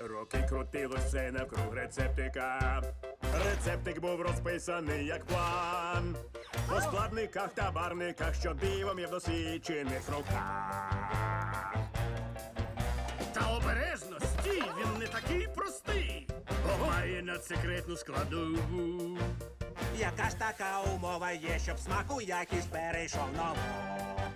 Роки крутилось все навкруг рецептика. Рецептик був розписаний як план. У складниках та барниках, що дивом є в досвідчених руках. Та обережно стій, він не такий простий. Бо має надсекретну складову. Яка ж така умова є, щоб смаку якість перейшов нову.